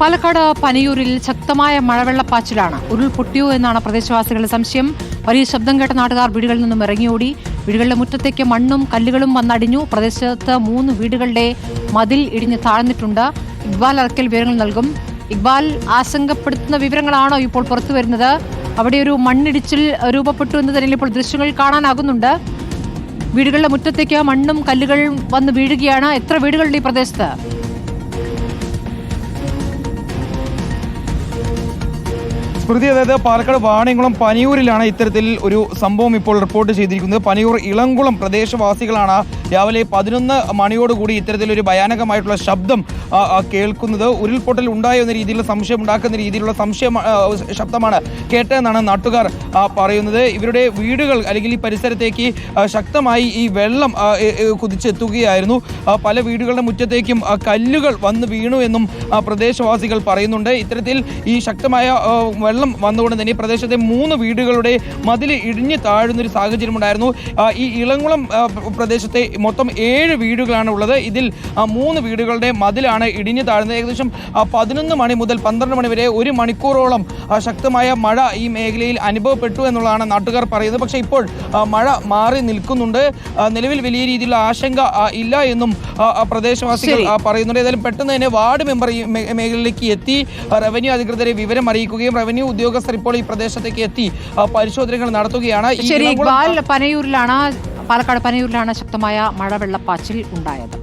പാലക്കാട് പനയൂരിൽ ശക്തമായ മഴവെള്ളപ്പാച്ചിലാണ്. ഉരുൾപൊട്ടിയോ എന്നാണ് പ്രദേശവാസികളുടെ സംശയം. വലിയ ശബ്ദം കേട്ട നാട്ടുകാർ വീടുകളിൽ നിന്നും ഇറങ്ങിയോടി. വീടുകളുടെ മുറ്റത്തേക്ക് മണ്ണും കല്ലുകളും വന്നടിഞ്ഞു. പ്രദേശത്ത് മൂന്ന് വീടുകളുടെ മതിൽ ഇടിഞ്ഞ് താഴ്ന്നിട്ടുണ്ട്. ഇക്ബാൽ അറക്കൽ വിവരങ്ങൾ നൽകും. ഇക്ബാൽ ആശങ്കപ്പെടുത്തുന്ന വിവരങ്ങളാണോ ഇപ്പോൾ പുറത്തു വരുന്നത്? അവിടെ ഒരു മണ്ണിടിച്ചിൽ രൂപപ്പെട്ടു എന്ന് തന്നെ ഇപ്പോൾ ദൃശ്യങ്ങൾ കാണാനാകുന്നുണ്ട്. വീടുകളുടെ മുറ്റത്തേക്ക് മണ്ണും കല്ലുകളും വന്ന് വീഴുകയാണ്. എത്ര വീടുകളുണ്ട് ഈ പ്രദേശത്ത്? സ്മൃതി അതായത് പാലക്കാട് വാണിയംകുളം പനിയൂരിലാണ് ഇത്തരത്തിൽ ഒരു സംഭവം ഇപ്പോൾ റിപ്പോർട്ട് ചെയ്തിരിക്കുന്നത്. പനിയൂർ ഇളംകുളം പ്രദേശവാസികളാണ് രാവിലെ പതിനൊന്ന് മണിയോടുകൂടി ഇത്തരത്തിലൊരു ഭയാനകമായിട്ടുള്ള ശബ്ദം കേൾക്കുന്നത്. ഉരുൾപൊട്ടൽ ഉണ്ടായോ എന്ന രീതിയിലുള്ള സംശയം ഉണ്ടാക്കുന്ന രീതിയിലുള്ള സംശയം ശബ്ദമാണ് കേട്ടതെന്നാണ് നാട്ടുകാർ പറയുന്നത്. ഇവരുടെ വീടുകൾ അല്ലെങ്കിൽ ഈ പരിസരത്തേക്ക് ശക്തമായി ഈ വെള്ളം കുതിച്ചെത്തുകയായിരുന്നു. പല വീടുകളുടെ മുറ്റത്തേക്കും കല്ലുകൾ വന്ന് വീണു എന്നും പ്രദേശവാസികൾ പറയുന്നുണ്ട്. ഇത്തരത്തിൽ ഈ ശക്തമായ വെള്ളം വന്നുകൊണ്ട് തന്നെ ഈ പ്രദേശത്തെ മൂന്ന് വീടുകളുടെ മതിൽ ഇടിഞ്ഞു താഴുന്ന ഒരു സാഹചര്യം ഉണ്ടായിരുന്നു ഈ ഇളങ്കുളം പ്രദേശത്തെ മൊത്തം ഏഴ് വീടുകളാണ് ഉള്ളത്. ഇതിൽ മൂന്ന് വീടുകളുടെ മതിലാണ് ഇടിഞ്ഞു താഴുന്നത്. ഏകദേശം പതിനൊന്ന് മണി മുതൽ പന്ത്രണ്ട് മണി വരെ ഒരു മണിക്കൂറോളം ശക്തമായ മഴ ഈ മേഖലയിൽ അനുഭവപ്പെട്ടു എന്നുള്ളതാണ് നാട്ടുകാർ പറയുന്നത്. പക്ഷേ ഇപ്പോൾ മഴ മാറി നിൽക്കുന്നുണ്ട്. നിലവിൽ വലിയ രീതിയിലുള്ള ആശങ്ക ഇല്ല എന്നും പ്രദേശവാസികൾ പറയുന്നുണ്ട്. ഏതായാലും പെട്ടെന്ന് തന്നെ വാർഡ് മെമ്പർ ഈ മേഖലയിലേക്ക് എത്തി. റവന്യൂ അധികൃതരെ വിവരം അറിയിക്കുകയും റവന്യൂ ഉദ്യോഗസ്ഥർ ഇപ്പോൾ ഈ പ്രദേശത്തേക്ക് എത്തി പരിശോധനകൾ നടത്തുകയാണ്. ശരി പനയൂരിലാണ് പാലക്കാട് പനയൂരിലാണ് ശക്തമായ മഴവെള്ളപ്പാച്ചിൽ ഉണ്ടായത്.